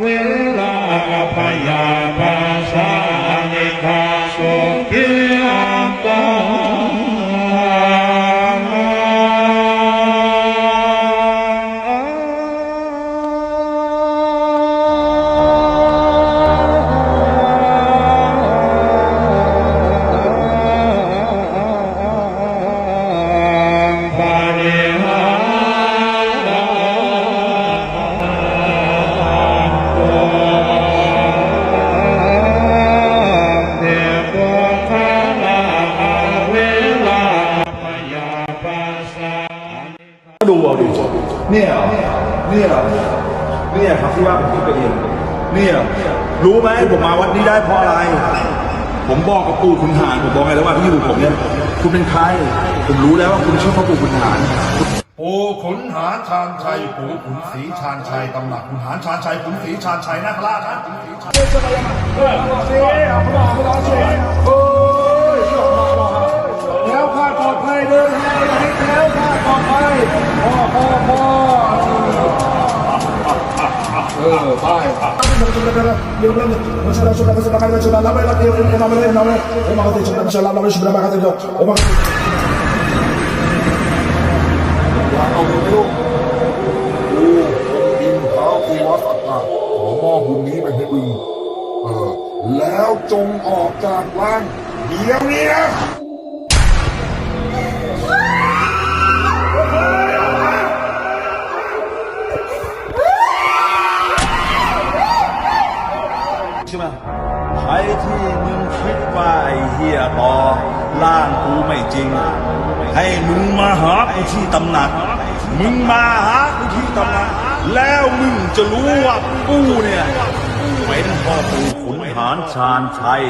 เว ดูเอาดิเนี่ยเหรอเนี่ยเหรอเนี่ยครับที่ว่าผมคิดไปเองเนี่ยรู้ไหมผมมาวัดนี้ได้เพราะอะไร ผมบอกกับปู่คุณหารผมบอกไงแล้วว่าที่อยู่ผมเนี่ยคุณเป็นใครผมรู้แล้วว่าคุณชื่อพ่อปู่คุณหารปู่ขุนหารชาญชัยปู่ขุนศรีชาญชัยตำหนักขุนหารชาญชัยขุนศรีชาญชัยนาคราชนะขุนศรีชาญแล้วข้าปลอดภัยเดินทางไปแล้วข้าปลอดภัย เออไปเอาไปลูกกูกินข้ากูวัดสัตว์ขอมอบบุญนี้ไปให้มึงเออแล้วจงออกจากร่างเดี๋ยวนี้นะ ใครที่มึงคิดว่าไอ้เฮียต่อล่างกูไม่จริง ให้มึงมาหากูที่ตำหนัก มึงมาหากูที่ตำหนัก แล้วมึงจะรู้ว่ากูเนี่ยเป็นพ่อปู่ขุนหารชาญชัย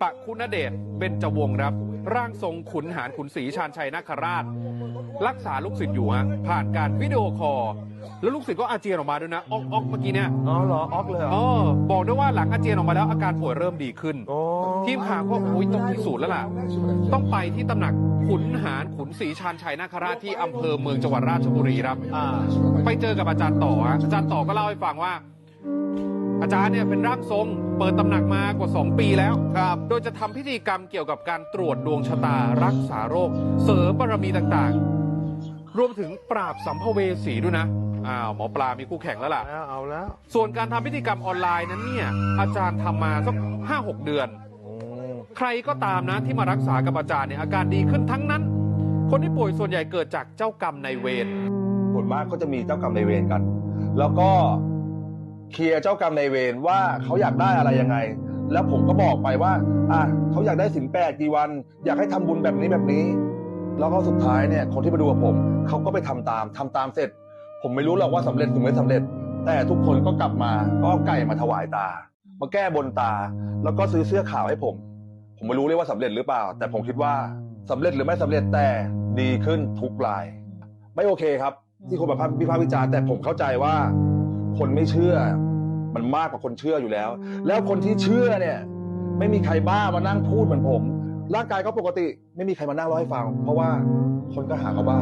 ปะคุณเดชเบญจวงศ์ครับ ร่างทรงขุนหารขุนศรีชาญชัยนาคราช รักษาลูกศิษย์อยู่ฮะผ่านการวิดีโอคอลแล้วลูกศิษย์ก็อาเจียนออกมาด้วยนะออกออกเมื่อกี้เนี่ยอ๋อเหรอออกเลยเหรอเออบอกด้วยว่าหลังอาเจียนออกมาแล้วอาการป่วยเริ่มดีขึ้นทีมข่าวก็โอ้ยต้องพิสูจน์แล้วล่ะ ต้องไปที่ตำหนักขุนหารขุนศรีชาญชัยนาคราชที่อำเภอเมืองจังหวัดราชบุรีครับ อ่า ไปเจอกับอาจารย์ต่อฮะอาจารย์ต่อก็เล่าให้ฟังว่า อาจารย์เนี่ยเป็นร่างทรง เปิดตำหนักมากว่า 2 ปีแล้วครับโดยจะทำพิธีกรรมเกี่ยวกับการตรวจดวงชะตารักษาโรค เสริมบารมีต่างๆ รวมถึงปราบสัมภเวสีด้วยนะอ้าวหมอปลามีคู่แข่งแล้วล่ะแล้วเอาแล้ว ส่วนการทำพิธีกรรมออนไลน์นั้นเนี่ยอาจารย์ทำมาสักห้าหกเดือน ใครก็ตามนะที่มารักษากับอาจารย์เนี่ยอาการดีขึ้นทั้งนั้น คนที่ป่วยส่วนใหญ่เกิดจากเจ้ากรรมในายเวรส่วนมากก็จะมีเจ้ากรรมนายเวรกัน แล้วก็ เคลียร์เจ้ากรรมนายเวรว่าเขาอยากได้อะไรยังไง แล้วผมก็บอกไปว่า อะเขาอยากได้สินแปดกี่วัน อยากให้ทำบุญแบบนี้แบบนี้ แล้วก็สุดท้ายเนี่ยคนที่มาดูกับผมเขาก็ไปทำตามทำตามเสร็จ ผมไม่รู้หรอกว่าสำเร็จหรือไม่สำเร็จ แต่ทุกคนก็กลับมาก็เอาไก่มาถวายตา มาแก้บนตา แล้วก็ซื้อเสื้อขาวให้ผม ผมไม่รู้เลยว่าสำเร็จหรือเปล่า แต่ผมคิดว่าสำเร็จหรือไม่สำเร็จแต่ดีขึ้นทุกราย ไม่โอเคครับที่คนแบบวิพากษ์วิจารณ์แต่ผมเข้าใจว่า คนไม่เชื่อ มันมากกว่าคนเชื่ออยู่แล้ว แล้วคนที่เชื่อเนี่ย ไม่มีใครบ้ามานั่งพูดเหมือนผม ร่างกายก็ปกติไม่มีใครมานั่งร้อาให้ฟัง เพราะว่าคนก็หาเขาบ้า